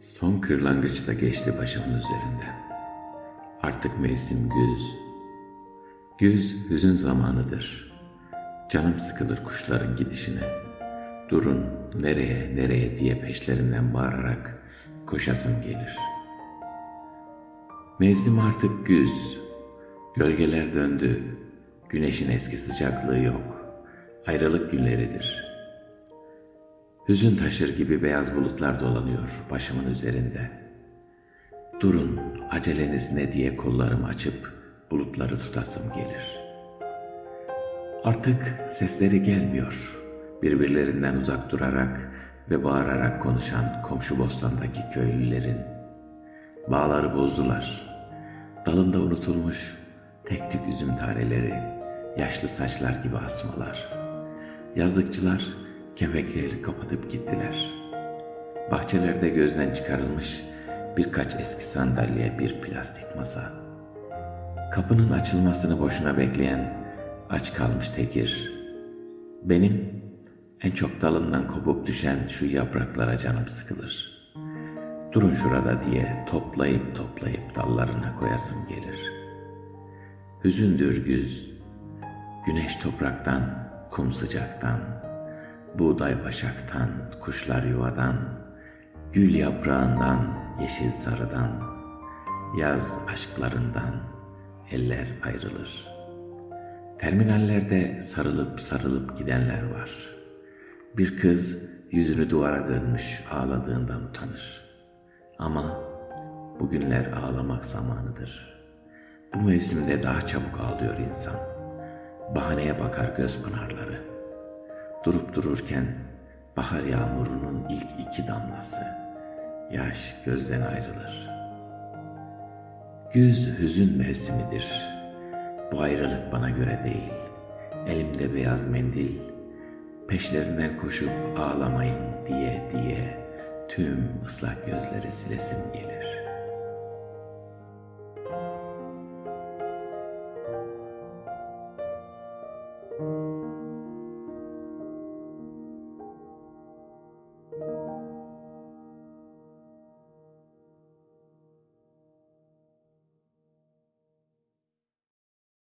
Son kırlangıç geçti başımın üzerinden. Artık mevsim güz. Güz hüzün zamanıdır. Canım sıkılır kuşların gidişine. Durun nereye nereye diye peşlerinden bağırarak koşasım gelir. Mevsim artık güz. Gölgeler döndü. Güneşin eski sıcaklığı yok. Ayrılık günleridir.'' Hüzün taşır gibi beyaz bulutlar dolanıyor başımın üzerinde. Durun, aceleniz ne diye kollarımı açıp bulutları tutasım gelir. Artık sesleri gelmiyor. Birbirlerinden uzak durarak ve bağırarak konuşan komşu bostandaki köylülerin. Bağları bozdular. Dalında unutulmuş tek tük üzüm taneleri, yaşlı saçlar gibi asmalar. Yazlıkçılar kemekleri kapatıp gittiler. Bahçelerde gözden çıkarılmış birkaç eski sandalye, bir plastik masa. Kapının açılmasını boşuna bekleyen aç kalmış tekir. Benim en çok dalından kopup düşen şu yapraklara canım sıkılır. Durun şurada diye toplayıp toplayıp dallarına koyasım gelir. Hüzündür güz, güneş topraktan, kum sıcaktan, buğday başaktan, kuşlar yuvadan, gül yaprağından, yeşil sarıdan, yaz aşklarından eller ayrılır. Terminallerde sarılıp sarılıp gidenler var. Bir kız yüzünü duvara dönmüş ağladığından utanır. Ama bugünler ağlamak zamanıdır. Bu mevsimde daha çabuk ağlıyor insan. Bahaneye bakar göz pınarları. Durup dururken bahar yağmurunun ilk iki damlası. Yaş gözden ayrılır. Güz hüzün mevsimidir. Bu ayrılık bana göre değil. Elimde beyaz mendil, peşlerine koşup ağlamayın diye diye tüm ıslak gözleri silesim gelir.''